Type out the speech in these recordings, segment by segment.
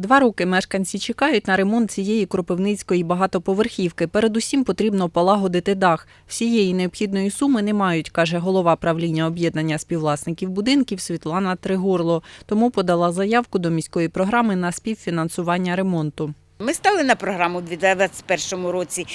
Два роки мешканці чекають на ремонт цієї кропивницької багатоповерхівки. Передусім потрібно полагодити дах. Всієї необхідної суми не мають, каже голова правління об'єднання співвласників будинків Світлана Тригорло. Тому подала заявку до міської програми на співфінансування ремонту. Ми стали на програму у 2021 році.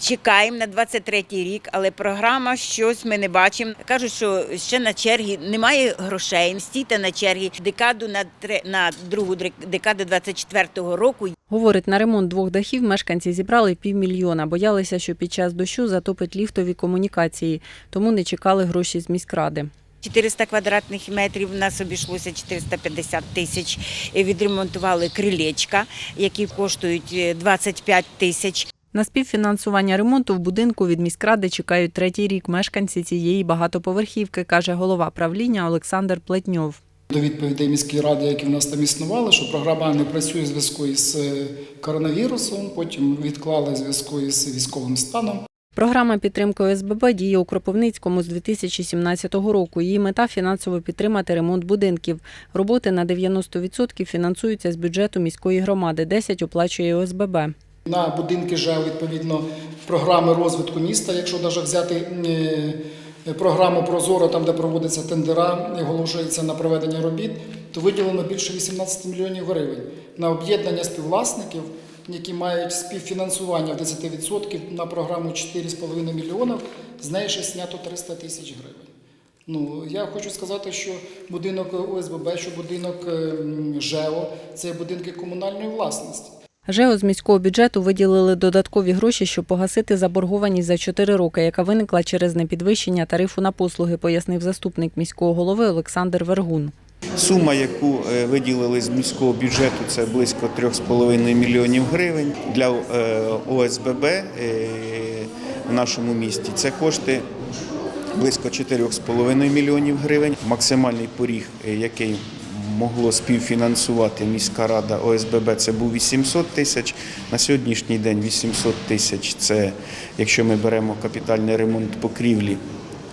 Чекаємо на 23 рік, але програма щось ми не бачимо. Кажуть, що ще на чергі немає грошей. Стійте на чергі декаду на тре- на другу дек- декаду 24 року. Говорить, на ремонт двох дахів мешканці зібрали півмільйона. Боялися, що під час дощу затопить ліфтові комунікації, тому не чекали гроші з міськради. 400 квадратних метрів у нас обійшлося 450 тисяч. Відремонтували крилечка, які коштують е, 25 тисяч. На співфінансування ремонту в будинку від міськради чекають третій рік мешканці цієї багатоповерхівки, каже голова правління Олександр Плетньов. До відповідей міської ради, які в нас там існували, що програма не працює в зв'язку із е, коронавірусом, потім відклали в зв'язку із військовим станом. Програма підтримки ОСББ діє у Кропивницькому з 2017 року. Її мета фінансово підтримати ремонт будинків. Роботи на 90% фінансуються з бюджету міської громади, 10% оплачує ОСББ. На будинки ЖЕО, відповідно, програми розвитку міста, якщо навіть взяти е, програму Прозоро, там де проводяться тендера і оголошується на проведення робіт, то виділено більше 18 мільйонів гривень на об'єднання співвласників, які мають співфінансування в 10% на програму 4,5 мільйонів, з неї ще знято 300 тисяч гривень. Ну, я хочу сказати, що будинок ОСББ, що будинок ем, ЖЕО це будинки комунальної власності. ЖЕО з міського бюджету виділили додаткові гроші, щоб погасити заборгованість за 4 роки, яка виникла через непідвищення тарифу на послуги, пояснив заступник міського голови Олександр Вергун. Сума, яку е, виділили з міського бюджету, це близько 3,5 мільйонів гривень для е, ОСББ е, в нашому місті. Це кошти близько 4,5 мільйонів гривень. Максимальний поріг, який могло співфінансувати міська рада ОСББ, це був 800 тисяч. На сьогоднішній день 800 тисяч це, якщо ми беремо капітальний ремонт покрівлі,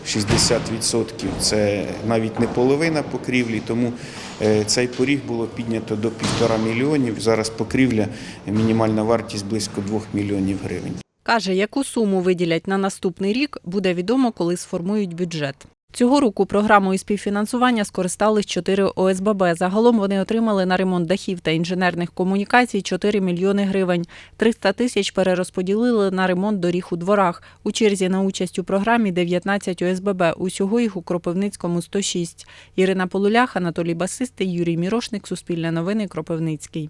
60% це навіть не половина покрівлі, тому е, цей поріг було піднято до півтора мільйонів. Зараз покрівля мінімальна вартість близько 2 мільйонів гривень. Каже, яку суму виділять на наступний рік, буде відомо, коли сформують бюджет. Цього року програмою співфінансування скористались 4 ОСББ. Загалом вони отримали на ремонт дахів та інженерних комунікацій 4 мільйони гривень. 300 тисяч перерозподілили на ремонт доріг у дворах. У черзі на участь у програмі 19 ОСББ. Усього їх у Кропивницькому 106. Ірина Полулях, Анатолій Басистий, Юрій Мірошник, Суспільне новини, Кропивницький.